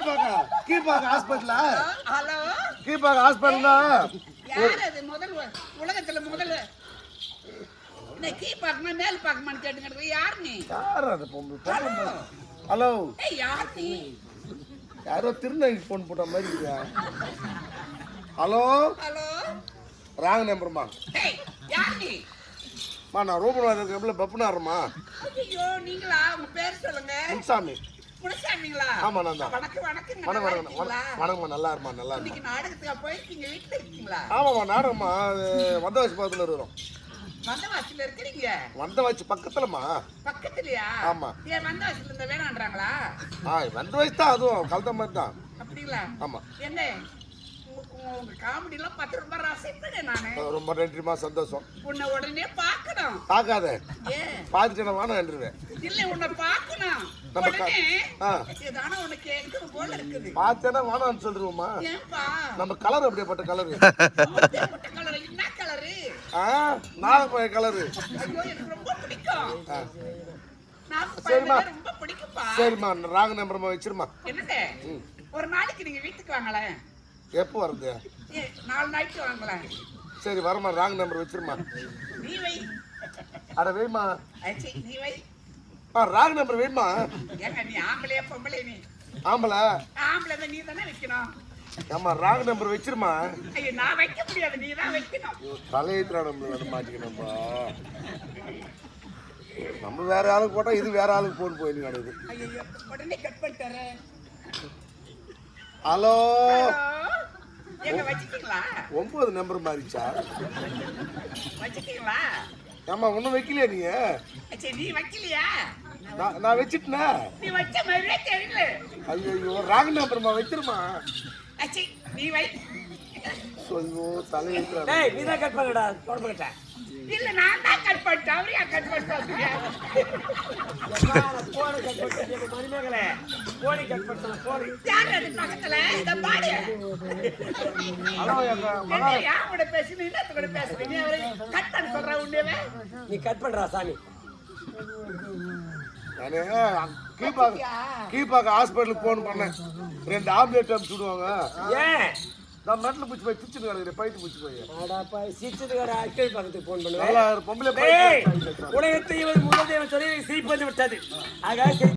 கீப்பாக்க ஹாஸ்பிட்டலா hello. கீப்பாக்க ஹாஸ்பிட்டலா யார் அது? முதல் உலகத்துல முதல் என்ன கீ பார்க்கமா மேல் பார்க்கமான்னு கேட்டுக்கிட்டு யார் நீ? யார் அது? பொம்பளை ஹலோ. ஏய் யார் நீ? யாரோ திருநெல்வேலி ஃபோன் போட்ட மாதிரி ஹலோ. ஹலோ. ராங் நம்பர்மா ஏய் யார் நீ? மா நான் இருக்கேன்ல பப்புனாருமா? ஐயோ நீங்களா? உங்க பேர் சொல்லுங்க. முன்சாமி. முனுசாமிங்களா ஆமா, நான் தான். வணக்கம் வணக்கம். வணக்கம் நல்லா இருமா நல்லா இன்னைக்கு நாடகத்துக்கு போயிருக்கீங்க வீட்டுல இருக்கீங்களா? ஆமாம்மா நாடகம்மா. அது வந்த வச்சு பக்கத்தில் இருக்கிறோம். வந்தவாசில இருக்கிறீங்க? வந்த வச்சு பக்கத்துலம்மா. பக்கத்துலயா? ஆமா. ஏன் வந்தவாசில இருந்த வேணான்றாங்களா? ஆ வந்த வயசு தான் அதுவும் கலந்த மாதிரி தான். அப்படிங்களா? ஆமா. என்ன உங்க- உங்க காமெடி எல்லாம் பத்து ரூபாய் ரசிப்பேன் நானு. ரொம்ப நன்றிமா சந்தோஷம். உன்னை உடனே பார்க்கணும். பார்க்காத. பார்த்துட்டு நான் என்றுவேன். இல்ல உன்னை பார்க்கணும். பார்த்தேன்னா சொல்லிடுவோம்மா ஏன்பா? நம்ம கலர் அப்படியேப்பட்ட கலரு? என்ன கலரு? நாகப்பழ கலரு. ரொம்ப பிடிக்கும். சரிம்மா. சரிம்மா ராங் நம்பர்மா வச்சிருமா ஒரு நாளைக்கு நீங்க வீட்டுக்கு வாங்களேன். எப்போ வருது நாலு நாளைக்கு சரி வரமா ராங் நம்பர் வச்சிருமா நீ வை. அட வேமா நீ வை. ஆ ராங் நம்பர் வேணுமா ஏங்க நீ ஆம்பளையா பொம்பளை நீ? ஆம்பளை? ஆம்பளை தான் நீ தானே வைக்கணும். ஆமா ராங் நம்பர் வச்சிருமா ஐயோ நான் வைக்க முடியாது நீ தான் வைக்கணும். தலையத்திரா நம்ம வந்து மாட்டிக்கணும்ப்பா நம்ம வேற ஆளுக்கு போட்டா இது வேற ஆளுக்கு போன் போயின்னு கிடக்குது ஐயோ உடனே கட் பண்ணிட்டாரு ஹலோ ஒன்பது நம்பர் மாறிச்சா? வச்சுட்டீங்களா ஆமா ஒன்றும் வைக்கலையா நீங்க நீ வைக்கலையா? நான் வச்சிட்டேனே. நீ வச்ச மாதிரியே தெரியல. ஐயோ ராங் நம்பர்மா வச்சிருமா நீ வை. ஐயோ தலையத்திரா டேய் நீ தான் கட் பண்ணடா மாட்டேன் இல்ல நான் தான் கட் பண்ணிட்டேன். அவரையா கட் பண்ணிட்டாங்க போன கட் பண்ணிட்டேன் போடி கட் பண்ணலாம் போடி யார் அது பக்கத்துல? இந்த பாடு ஹலோ எங்க என்ன யார் கூட பேசுறீங்க என்ன கூட பேசுறீங்க அவரை கட் பண்ண சொல்ற நீ கட் பண்றா சாமி. நானு கீப்பாக்க கீப்பாக்க ஹாஸ்பிட்டலுக்கு ஃபோன் பண்ணேன். ரெண்டு ஆம்லேட் அனுப்பிச்சு விடுவாங்க. ஏன்? நான் மெட்டில் பூச்சி போய் பிச்சுட்டு கிடக்குறேன் பயிட்டு பூச்சி போய். அடாப்பா சிரிச்சதுக்கார அக்கல் பக்கத்துக்கு போன் பண்ணுவேன் பொம்பளை உலகத்தை இவர் முதல் சொல்லி சிரிப்பது விட்டது. ஆக